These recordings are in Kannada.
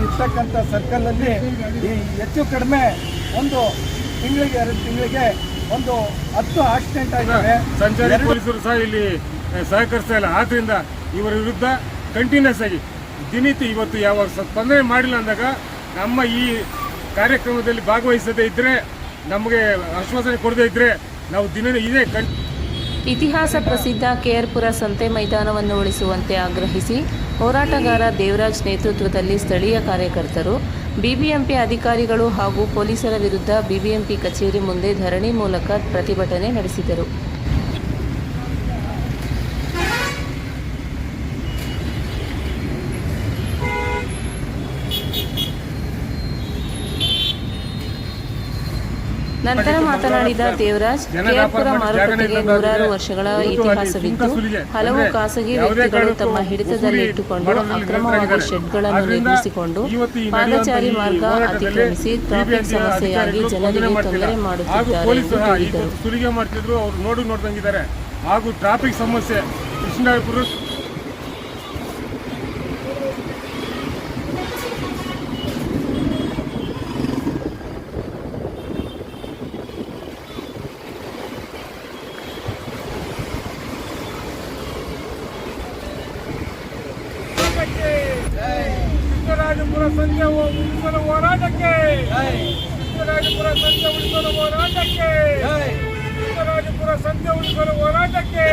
ಇರ್ತಕ್ಕಂಥ ಸರ್ಕಲಲ್ಲಿ ಈ ಹೆಚ್ಚು ಕಡಿಮೆ ಒಂದು ತಿಂಗಳಿಗೆ ಎರಡು ತಿಂಗಳಿಗೆ ಒಂದು ಹತ್ತು ಆಕ್ಸಿಡೆಂಟ್ ಆಗಿದೆ. ಸಂಚಾರಿ ಪೊಲೀಸರು ಸಹ ಇಲ್ಲಿ ಸಹಕರಿಸ್ತಾ ಇಲ್ಲ. ಆದ್ರಿಂದ ಇವರ ವಿರುದ್ಧ ಕಂಟಿನ್ಯೂಸ್ ಆಗಿ ದಿನಿತ್ಯ ಇವತ್ತು ಯಾವ ಸ್ಪಂದನೆ ಮಾಡಿಲ್ಲ ಅಂದಾಗ ನಮ್ಮ ಈ ಕಾರ್ಯಕ್ರಮದಲ್ಲಿ ಭಾಗವಹಿಸದೇ ಇದ್ದರೆ ನಮಗೆ ಆಶ್ವಾಸನೆ ಕೊಡದೇ ಇದ್ರೆ ನಾವು ದಿನ ಇದೇ ಇತಿಹಾಸ ಪ್ರಸಿದ್ಧ ಕೆಆರ್ಪುರ ಸಂತೆ ಮೈದಾನವನ್ನು ಉಳಿಸುವಂತೆ ಆಗ್ರಹಿಸಿ ಹೋರಾಟಗಾರ ದೇವರಾಜ್ ನೇತೃತ್ವದಲ್ಲಿ ಸ್ಥಳೀಯ ಕಾರ್ಯಕರ್ತರು, ಬಿಬಿಎಂಪಿ ಅಧಿಕಾರಿಗಳು ಹಾಗೂ ಪೊಲೀಸರ ವಿರುದ್ಧ ಬಿಬಿಎಂಪಿ ಕಚೇರಿ ಮುಂದೆ ಧರಣಿ ಮೂಲಕ ಪ್ರತಿಭಟನೆ ನಡೆಸಿದರು. ನಂತರ ಮಾತನಾಡಿದ ದೇವರಾಜ್ ಕೆಆರ್ಪುರ ಮಾರುಕಟ್ಟೆಗೆ ನೂರಾರು ವರ್ಷಗಳ ಇತಿಹಾಸವಿದ್ದು ಹಲವು ಖಾಸಗಿ ವ್ಯಕ್ತಿಗಳು ತಮ್ಮ ಹಿಡಿತದಲ್ಲಿ ಇಟ್ಟುಕೊಂಡು ಅಕ್ರಮವಾಗಿ ಶೆಡ್ಗಳನ್ನು ನಿರ್ಮಿಸಿಕೊಂಡು ಪಾದಚಾರಿ ಮಾರ್ಗ ಅತಿಕ್ರಮಿಸಿ ಟ್ರಾಫಿಕ್ ಸಮಸ್ಯೆಯಾಗಿ ಜನರಿಗೆ ತೊಂದರೆ ಹಾಗೂ ಮಾಡುತ್ತಿದ್ದಾರೆ ಎಂದು ಸುಲಿಗೆ ಮಾಡ್ತಿದ್ರು. ಅವ್ರು ನೋಡು ನೋಡ್ದಂಗಿದ್ದಾರೆ ಹಾಗೂ ಟ್ರಾಫಿಕ್ ಸಮಸ್ಯೆ ಕೃಷ್ಣರಾಜಪುರ ಸಂಜೆ ಉಳಿಸಲು ಹೋರಾಟಕ್ಕೆ. ಕೃಷ್ಣರಾಜಪುರ ಸಂಜೆ ಉಳಿಸಲು ಹೋರಾಟಕ್ಕೆ. ಕೃಷ್ಣರಾಜಪುರ ಸಂಖ್ಯೆ ಉಳಿಸಲು ಹೋರಾಟಕ್ಕೆ.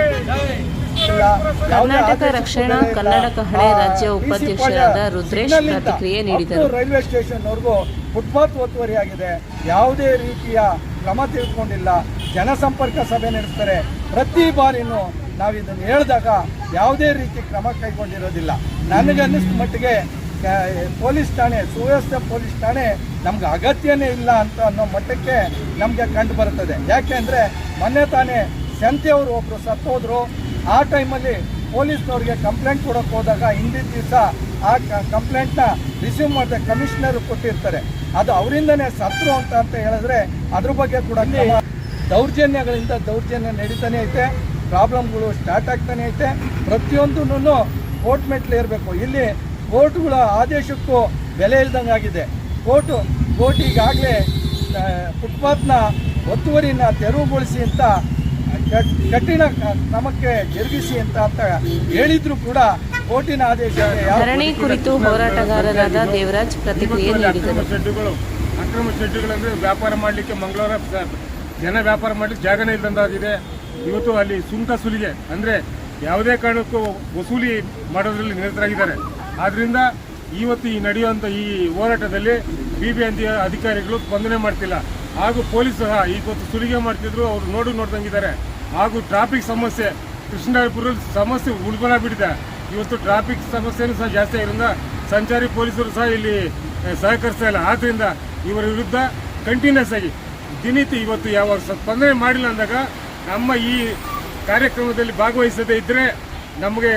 ಕರ್ನಾಟಕ ರಕ್ಷಣಾ ಕನ್ನಡಕ ಹಳೆ ರಾಜ್ಯ ಉಪಾಧ್ಯಕ್ಷರಾದ ರುದ್ರೇಶ್ ಪ್ರತಿಕ್ರಿಯೆ ನೀಡಿದರು. ರೈಲ್ವೆ ಸ್ಟೇಷನ್ವರೆಗೂ ಫುಟ್ಪಾತ್ ಒತ್ತುವರಿಯಾಗಿದೆ. ಯಾವುದೇ ರೀತಿಯ ಕ್ರಮ ತೆಗೆದುಕೊಂಡಿಲ್ಲ. ಜನಸಂಪರ್ಕ ಸಭೆ ನಡೆಸ್ತಾರೆ. ಪ್ರತಿ ಬಾರಿನೂ ನಾವು ಇದನ್ನು ಹೇಳಿದಾಗ ಯಾವುದೇ ರೀತಿ ಕ್ರಮ ಕೈಗೊಂಡಿರೋದಿಲ್ಲ. ನನಗೆ ಅನ್ನಿಸಿದ ಮಟ್ಟಿಗೆ ಪೊಲೀಸ್ ಠಾಣೆ ಸುವ್ಯವಸ್ಥೆ ಪೊಲೀಸ್ ಠಾಣೆ ನಮ್ಗೆ ಅಗತ್ಯನೇ ಇಲ್ಲ ಅಂತ ಅನ್ನೋ ಮಟ್ಟಕ್ಕೆ ನಮಗೆ ಕಂಡು ಬರುತ್ತದೆ. ಯಾಕೆಂದರೆ ಮೊನ್ನೆ ತಾನೇ ಸಂತೆಯವರು ಒಬ್ಬರು ಸತ್ತೋದ್ರು. ಆ ಟೈಮಲ್ಲಿ ಪೊಲೀಸ್ನವ್ರಿಗೆ ಕಂಪ್ಲೇಂಟ್ ಕೊಡೋಕೆ ಹೋದಾಗ ಹಿಂದಿನ ದಿವಸ ಆ ಕಂಪ್ಲೇಂಟ್ನ ರಿಸೀವ್ ಮಾಡಿದ ಕಮಿಷನರ್ ಕೊಟ್ಟಿರ್ತಾರೆ. ಅದು ಅವರಿಂದನೇ ಸತ್ರು ಅಂತ ಅಂತ ಹೇಳಿದ್ರೆ ಅದ್ರ ಬಗ್ಗೆ ಕೂಡ ದೌರ್ಜನ್ಯಗಳಿಂದ ದೌರ್ಜನ್ಯ ನಡೀತಾನೆ ಐತೆ. ಪ್ರಾಬ್ಲಮ್ಗಳು ಸ್ಟಾರ್ಟ್ ಆಗ್ತಾನೆ ಐತೆ. ಪ್ರತಿಯೊಂದೂ ಕೋರ್ಟ್ ಮೆಟ್ಲು ಇರಬೇಕು. ಇಲ್ಲಿ ಕೋರ್ಟ್ಗಳ ಆದೇಶಕ್ಕೂ ಬೆಲೆ ಇಲ್ದಂಗೆ ಆಗಿದೆ. ಕೋರ್ಟು ಕೋರ್ಟ್ ಈಗಾಗಲೇ ಫುಟ್ಪಾತ್ನ ಒತ್ತುವರಿನ ತೆರವುಗೊಳಿಸಿ ಅಂತ ಕಠಿಣ ಕ್ರಮಕ್ಕೆ ಜರುಗಿಸಿ ಅಂತ ಅಂತ ಹೇಳಿದ್ರು ಕೂಡ ಕೋರ್ಟಿನ ಆದೇಶ ಧರಣಿ ಕುರಿತು ಹೋರಾಟಗಾರರಾದ ದೇವರಾಜ್ ಪ್ರತಿಕ್ರಿಯೆ ನೀಡಿದರು. ಅಕ್ರಮ ಶೆಡ್ಡುಗಳು ಅಕ್ರಮ ಶೆಡ್ಡುಗಳಂದ್ರೆ ವ್ಯಾಪಾರ ಮಾಡಲಿಕ್ಕೆ ಮಂಗಳವಾರ ಜನ ವ್ಯಾಪಾರ ಮಾಡಲಿಕ್ಕೆ ಜಾಗನೇ ಇಲ್ಲದಂತಾಗಿದೆ ಇವತ್ತು ಅಲ್ಲಿ ಸುಂಕ ಸುಲಿಗೆ ಅಂದ್ರೆ ಯಾವುದೇ ಕಾರಣಕ್ಕೂ ವಸೂಲಿ ಮಾಡೋದ್ರಲ್ಲಿ ನಿರತರಾಗಿದ್ದಾರೆ. ಆದ್ರಿಂದ ಇವತ್ತು ಈ ನಡೆಯುವಂಥ ಈ ಹೋರಾಟದಲ್ಲಿ ಬಿ ಬಿ ಅಧಿಕಾರಿಗಳು ಸ್ಪಂದನೆ ಮಾಡ್ತಿಲ್ಲ. ಹಾಗೂ ಪೊಲೀಸ್ ಸಹ ಇವತ್ತು ಸುಲಿಗೆ ಮಾಡ್ತಿದ್ರು, ಅವರು ನೋಡು ನೋಡ್ದಂಗಿದ್ದಾರೆ. ಹಾಗೂ ಟ್ರಾಫಿಕ್ ಸಮಸ್ಯೆ ಕೃಷ್ಣರಾಜಪುರ ಸಮಸ್ಯೆ ಉಳ್ಬಲ ಬಿಟ್ಟಿದೆ. ಇವತ್ತು ಟ್ರಾಫಿಕ್ ಸಮಸ್ಯೆನೂ ಸಹ ಜಾಸ್ತಿ ಆಗಿರೋದ್ರಿಂದ ಸಂಚಾರಿ ಪೊಲೀಸರು ಸಹ ಇಲ್ಲಿ ಸಹಕರಿಸ್ತಾ ಇಲ್ಲ. ಆದ್ದರಿಂದ ಇವರ ವಿರುದ್ಧ ಕಂಟಿನ್ಯೂಸ್ ಆಗಿ ದಿನಿತಿ ಇವತ್ತು ಯಾವ ಸ್ಪಂದನೆ ಮಾಡಿಲ್ಲ ಅಂದಾಗ ನಮ್ಮ ಈ ಕಾರ್ಯಕ್ರಮದಲ್ಲಿ ಭಾಗವಹಿಸದೇ ಇದ್ದರೆ ನಮಗೆ